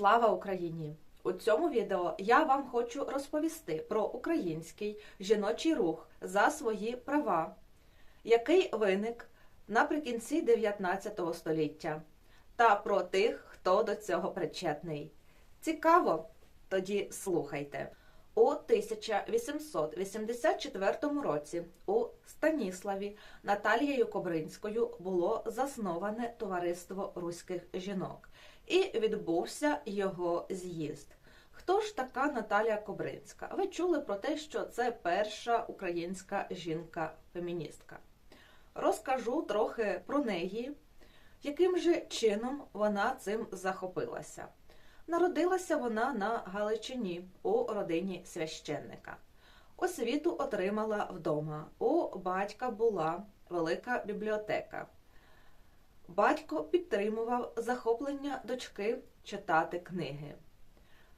Слава Україні! У цьому відео я вам хочу розповісти про український жіночий рух за свої права, який виник наприкінці 19 століття, та про тих, хто до цього причетний. Цікаво? Тоді слухайте. У 1884 році у Станіславі Наталією Кобринською було засноване товариство руських жінок, і відбувся його з'їзд. Хто ж така Наталія Кобринська? Ви чули про те, що це перша українська жінка-феміністка. Розкажу трохи про неї, яким же чином вона цим захопилася. Народилася вона на Галичині у родині священника. Освіту отримала вдома. У батька була велика бібліотека. Батько підтримував захоплення дочки читати книги.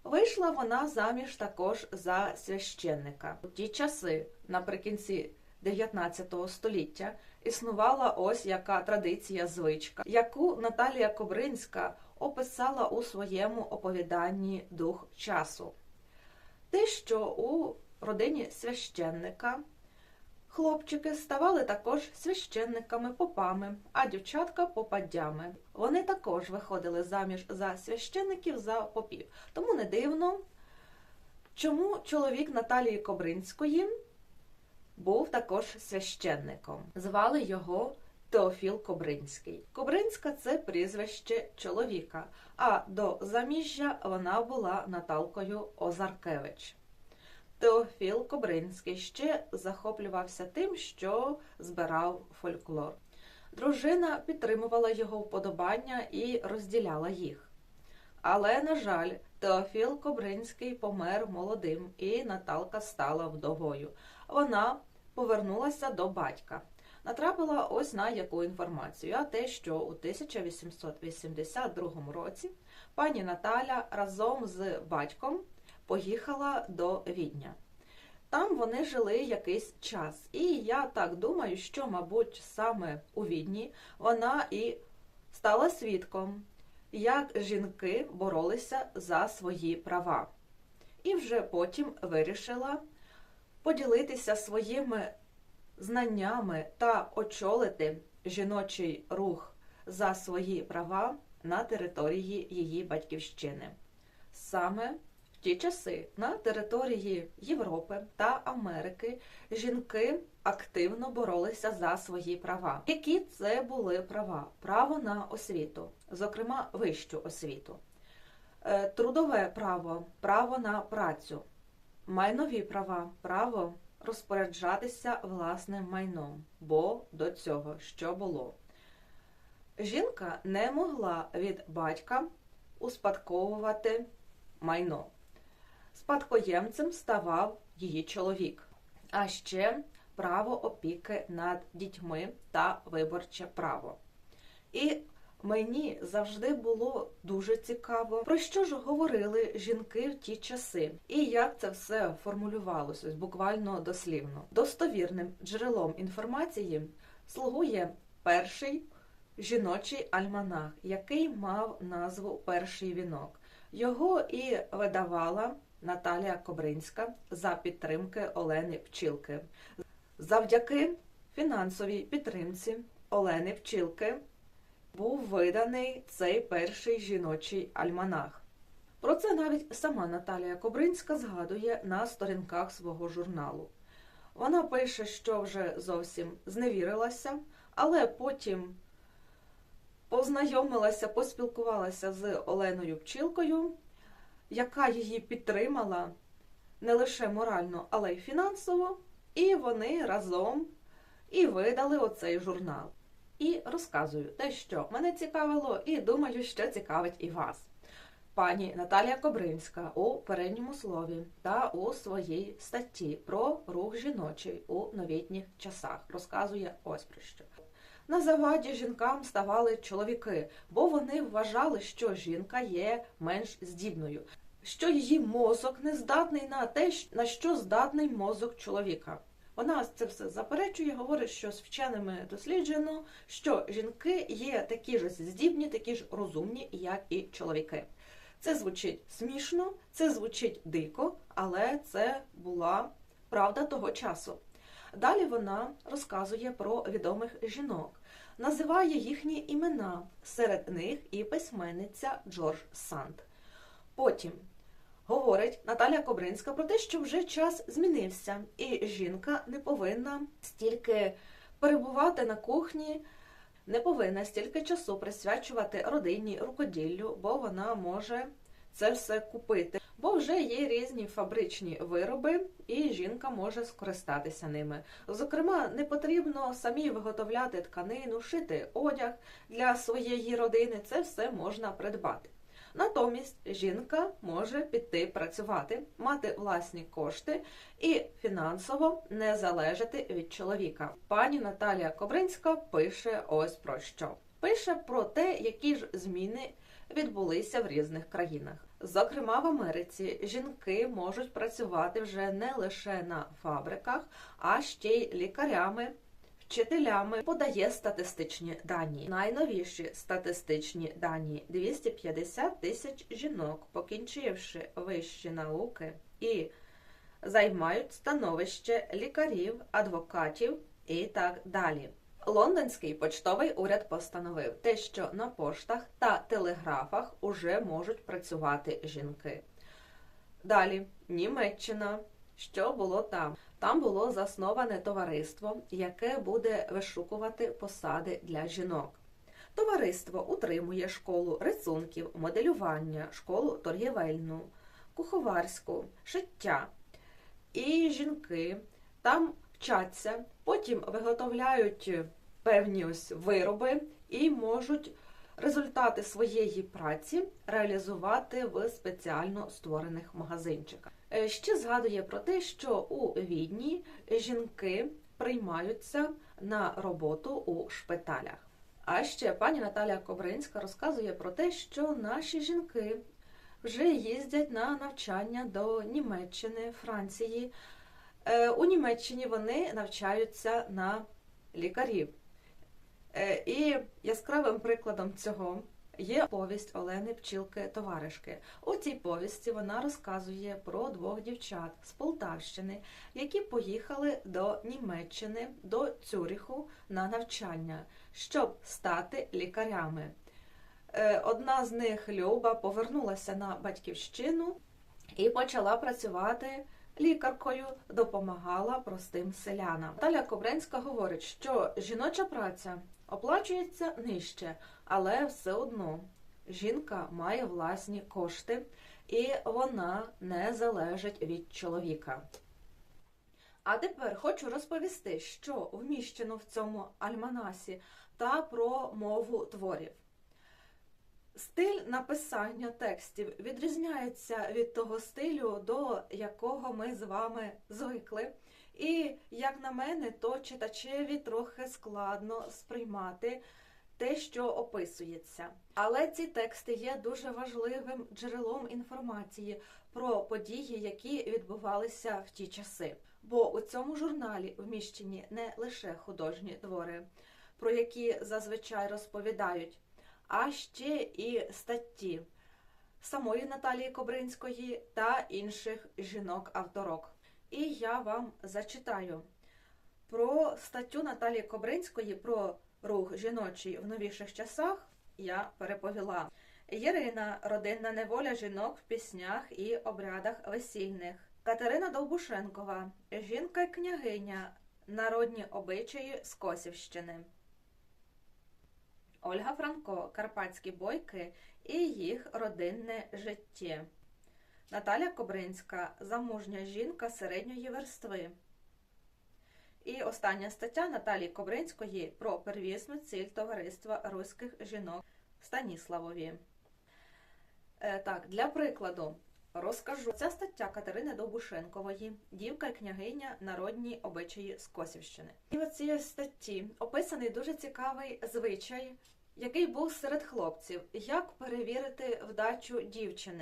Вийшла вона заміж також за священника. У ті часи, наприкінці 19 століття, існувала ось яка традиція звичка, яку Наталія Кобринська описала у своєму оповіданні дух часу. Те, що у родині священника хлопчики ставали також священниками попами, а дівчатка попадями. Вони також виходили заміж за священників за попів. Тому не дивно, чому чоловік Наталії Кобринської був також священником. Звали його Теофіл Кобринський. Кобринська це прізвище чоловіка, а до заміжжя вона була Наталкою Озаркевич. Теофіл Кобринський ще захоплювався тим, що збирав фольклор. Дружина підтримувала його вподобання і розділяла їх. Але, на жаль, Теофіл Кобринський помер молодим, і Наталка стала вдовою. Вона повернулася до батька. Натрапила ось на яку інформацію, а те, що у 1882 році пані Наталя разом з батьком поїхала до Відня. Там вони жили якийсь час. І я так думаю, що, мабуть, саме у Відні вона і стала свідком, як жінки боролися за свої права. І вже потім вирішила поділитися своїми знаннями та очолити жіночий рух за свої права на території її батьківщини. Саме ті часи на території Європи та Америки жінки активно боролися за свої права. Які це були права? Право на освіту, зокрема вищу освіту, е, трудове право, право на працю, майнові права, право розпоряджатися власним майном, бо до цього що було? Жінка не могла від батька успадковувати майно. Спадкоємцем ставав її чоловік, а ще право опіки над дітьми та виборче право. І Мені завжди було дуже цікаво, про що ж говорили жінки в ті часи, і як це все формулювалося, буквально дослівно. Достовірним джерелом інформації слугує перший жіночий альманах, який мав назву Перший вінок. Його і видавала Наталія Кобринська за підтримки Олени Пчілки. Завдяки фінансовій підтримці Олени Пчілки був виданий цей перший жіночий альманах. Про це навіть сама Наталія Кобринська згадує на сторінках свого журналу. Вона пише, що вже зовсім зневірилася, але потім познайомилася, поспілкувалася з Оленою Пчілкою, яка її підтримала не лише морально, але й фінансово, і вони разом і видали оцей журнал і розказую те, що мене цікавило, і думаю, що цікавить і вас. Пані Наталія Кобринська у передньому слові та у своїй статті про рух жіночий у новітніх часах розказує ось про що. На заваді жінкам ставали чоловіки, бо вони вважали, що жінка є менш здібною, що її мозок не здатний на те, на що здатний мозок чоловіка. Вона це все заперечує, говорить, що з вченими досліджено, що жінки є такі ж здібні, такі ж розумні, як і чоловіки. Це звучить смішно, це звучить дико, але це була правда того часу. Далі вона розказує про відомих жінок, називає їхні імена, серед них і письменниця Джордж Санд. Потім говорить Наталя Кобринська про те, що вже час змінився, і жінка не повинна стільки перебувати на кухні, не повинна стільки часу присвячувати родині рукоділлю, бо вона може це все купити. Бо вже є різні фабричні вироби, і жінка може скористатися ними. Зокрема, не потрібно самі виготовляти тканину, шити одяг для своєї родини. Це все можна придбати. Натомість жінка може піти працювати, мати власні кошти і фінансово не залежати від чоловіка. Пані Наталія Кобринська пише ось про що. Пише про те, які ж зміни відбулися в різних країнах. Зокрема, в Америці жінки можуть працювати вже не лише на фабриках, а ще й лікарями, вчителями. Подає статистичні дані. Найновіші статистичні дані: 250 тисяч жінок, покінчивши вищі науки і займають становище лікарів, адвокатів і так далі. Лондонський почтовий уряд постановив те, що на поштах та телеграфах уже можуть працювати жінки. Далі Німеччина. Що було там? Там було засноване товариство, яке буде вишукувати посади для жінок. Товариство утримує школу рисунків, моделювання, школу торгівельну, куховарську, шиття. І жінки там вчаться, потім виготовляють певні ось вироби і можуть результати своєї праці реалізувати в спеціально створених магазинчиках. Е, Ще згадує про те, що у Відні жінки приймаються на роботу у шпиталях. А ще пані Наталя Кобринська розказує про те, що наші жінки вже їздять на навчання до Німеччини, Франції. Е, У Німеччині вони навчаються на лікарів. Е, І яскравим прикладом цього є повість Олени Пчілки Товаришки. У цій повісті вона розказує про двох дівчат з Полтавщини, які поїхали до Німеччини, до Цюріху на навчання, щоб стати лікарями. Е, Одна з них, Люба, повернулася на батьківщину і почала працювати лікаркою, допомагала простим селянам. Наталя Кобренська говорить, що жіноча праця оплачується нижче, але все одно жінка має власні кошти і вона не залежить від чоловіка. А тепер хочу розповісти, що вміщено в цьому альманасі та про мову творів. Стиль написання текстів відрізняється від того стилю, до якого ми з вами звикли. І, як на мене, то читачеві трохи складно сприймати те, що описується. Але ці тексти є дуже важливим джерелом інформації про події, які відбувалися в ті часи. Бо у цьому журналі вміщені не лише художні твори, про які зазвичай розповідають а ще і статті самої Наталії Кобринської та інших жінок-авторок. І я вам зачитаю про статтю Наталії Кобринської про рух жіночий в новіших часах. Я переповіла. Єрина родинна неволя жінок в піснях і обрядах весільних. Катерина Довбушенкова, жінка й княгиня, народні обичаї з Косівщини. Ольга Франко, Карпатські бойки і їх родинне життя. Наталя Кобринська, замужня жінка середньої верстви. І остання стаття Наталії Кобринської про первісну ціль товариства руських жінок Станіславові. Е, так, для прикладу розкажу. Ця стаття Катерини Довбушенкової, дівка і княгиня народні обичаї з Косівщини. І в цій статті описаний дуже цікавий звичай, який був серед хлопців, як перевірити вдачу дівчини.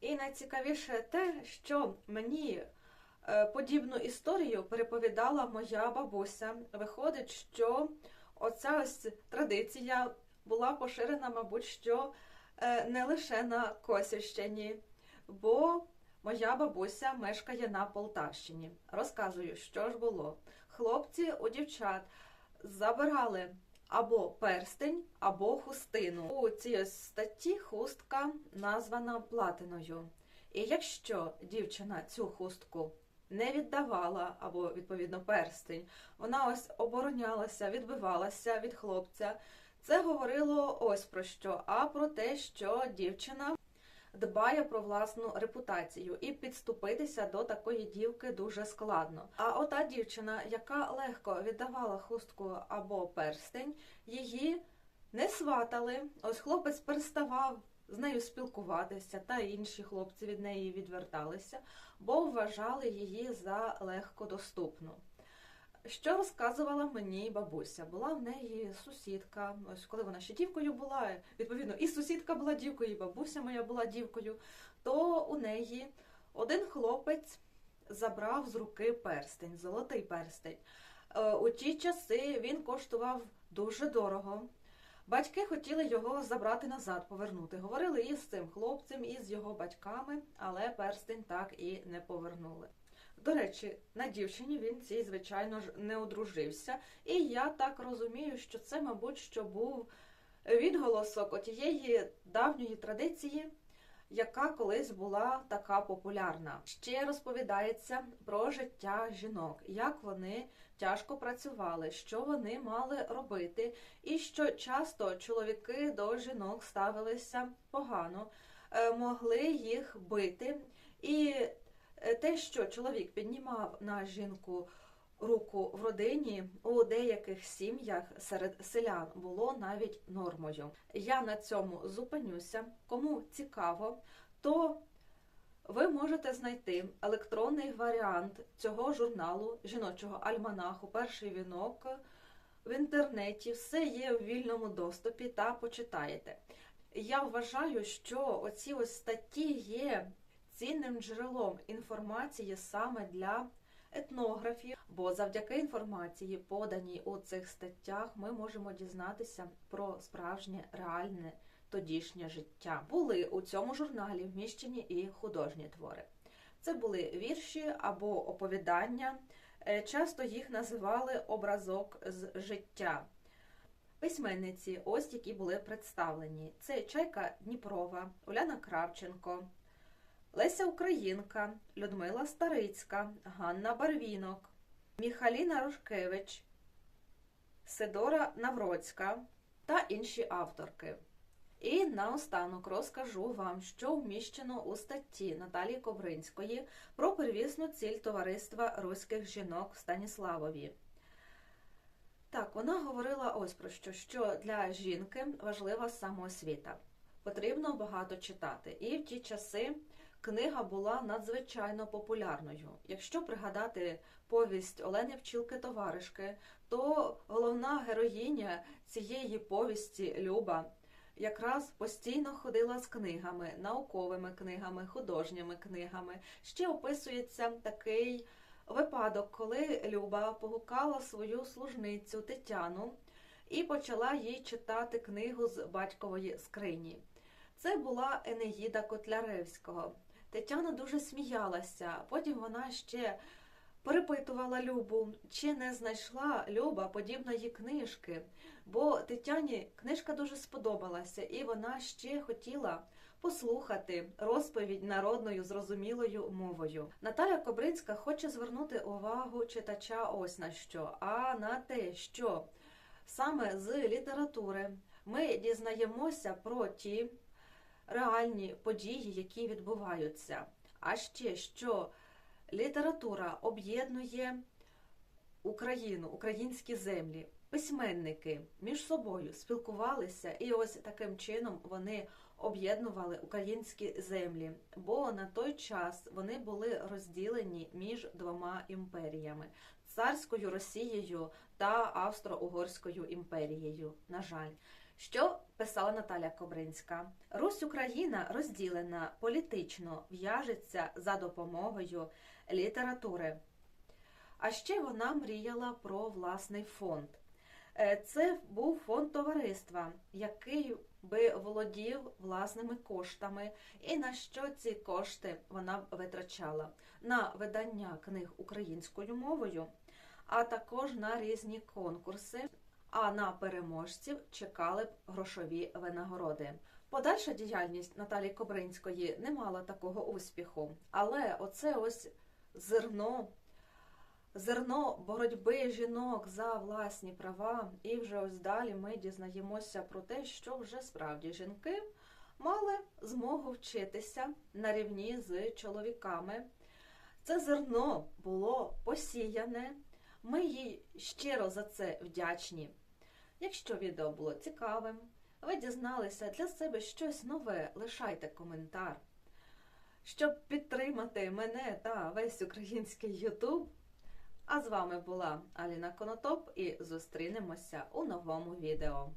І найцікавіше те, що мені е, подібну історію переповідала моя бабуся. Виходить, що оця ось традиція була поширена, мабуть, що е, не лише на Косівщині, бо моя бабуся мешкає на Полтавщині. Розказую, що ж було. Хлопці у дівчат забирали або перстень, або хустину. У цій статті хустка названа платиною. І якщо дівчина цю хустку не віддавала, або відповідно перстень, вона ось оборонялася, відбивалася від хлопця. Це говорило ось про що, а про те, що дівчина дбає про власну репутацію, і підступитися до такої дівки дуже складно. А ота дівчина, яка легко віддавала хустку або перстень, її не сватали. Ось хлопець переставав з нею спілкуватися, та інші хлопці від неї відверталися, бо вважали її за легкодоступну. Що розказувала мені бабуся? Була в неї сусідка. Ось коли вона ще дівкою була, відповідно, і сусідка була дівкою, і бабуся моя була дівкою, то у неї один хлопець забрав з руки перстень, золотий перстень. Е, У ті часи він коштував дуже дорого. Батьки хотіли його забрати назад, повернути. Говорили і з цим хлопцем, і з його батьками, але перстень так і не повернули. До речі, на дівчині він цій, звичайно ж, не одружився, і я так розумію, що це, мабуть, що був відголосок отієї давньої традиції, яка колись була така популярна. Ще розповідається про життя жінок, як вони тяжко працювали, що вони мали робити, і що часто чоловіки до жінок ставилися погано, е, могли їх бити. І те, що чоловік піднімав на жінку руку в родині, у деяких сім'ях серед селян було навіть нормою. Я на цьому зупинюся. Кому цікаво, то ви можете знайти електронний варіант цього журналу жіночого альманаху Перший вінок в інтернеті. Все є в вільному доступі та почитаєте. Я вважаю, що оці ось статті є цінним джерелом інформації саме для етнографів, бо завдяки інформації, поданій у цих статтях, ми можемо дізнатися про справжнє реальне тодішнє життя. Були у цьому журналі вміщені і художні твори. Це були вірші або оповідання. Е, часто їх називали образок з життя. Письменниці, ось які були представлені: це Чайка Дніпрова, Уляна Кравченко, Леся Українка, Людмила Старицька, Ганна Барвінок, Міхаліна Рушкевич, Сидора Навроцька та інші авторки. І наостанок розкажу вам, що вміщено у статті Наталії Ковринської про первісну ціль товариства руських жінок в Станіславові. Так, вона говорила ось про що, що для жінки важлива самоосвіта. Потрібно багато читати. І в ті часи книга була надзвичайно популярною. Якщо пригадати повість Олени Вчілки Товаришки, то головна героїня цієї повісті Люба. Якраз постійно ходила з книгами, науковими книгами, художніми книгами. Ще описується такий випадок, коли Люба погукала свою служницю Тетяну і почала їй читати книгу з батькової скрині. Це була Енеїда Котляревського. Тетяна дуже сміялася. Потім вона ще перепитувала Любу, чи не знайшла Люба подібної книжки, бо Тетяні книжка дуже сподобалася, і вона ще хотіла послухати розповідь народною зрозумілою мовою. Наталя Кобринська хоче звернути увагу читача ось на що, а на те, що саме з літератури ми дізнаємося про ті реальні події, які відбуваються. А ще що література об'єднує Україну, українські землі, письменники між собою спілкувалися, і ось таким чином вони об'єднували українські землі, бо на той час вони були розділені між двома імперіями царською Росією та Австро-Угорською імперією. На жаль. Що писала Наталя Кобринська? Русь Україна розділена політично в'яжеться за допомогою літератури. А ще вона мріяла про власний фонд. Е, це був фонд товариства, який би володів власними коштами, і на що ці кошти вона витрачала на видання книг українською мовою, а також на різні конкурси. А на переможців чекали б грошові винагороди. Подальша діяльність Наталі Кобринської не мала такого успіху, але оце ось зерно, зерно боротьби жінок за власні права, і вже ось далі ми дізнаємося про те, що вже справді жінки мали змогу вчитися на рівні з чоловіками. Це зерно було посіяне. Ми їй щиро за це вдячні. Якщо відео було цікавим, ви дізналися для себе щось нове, лишайте коментар. Щоб підтримати мене та весь український Ютуб. А з вами була Аліна Конотоп і зустрінемося у новому відео.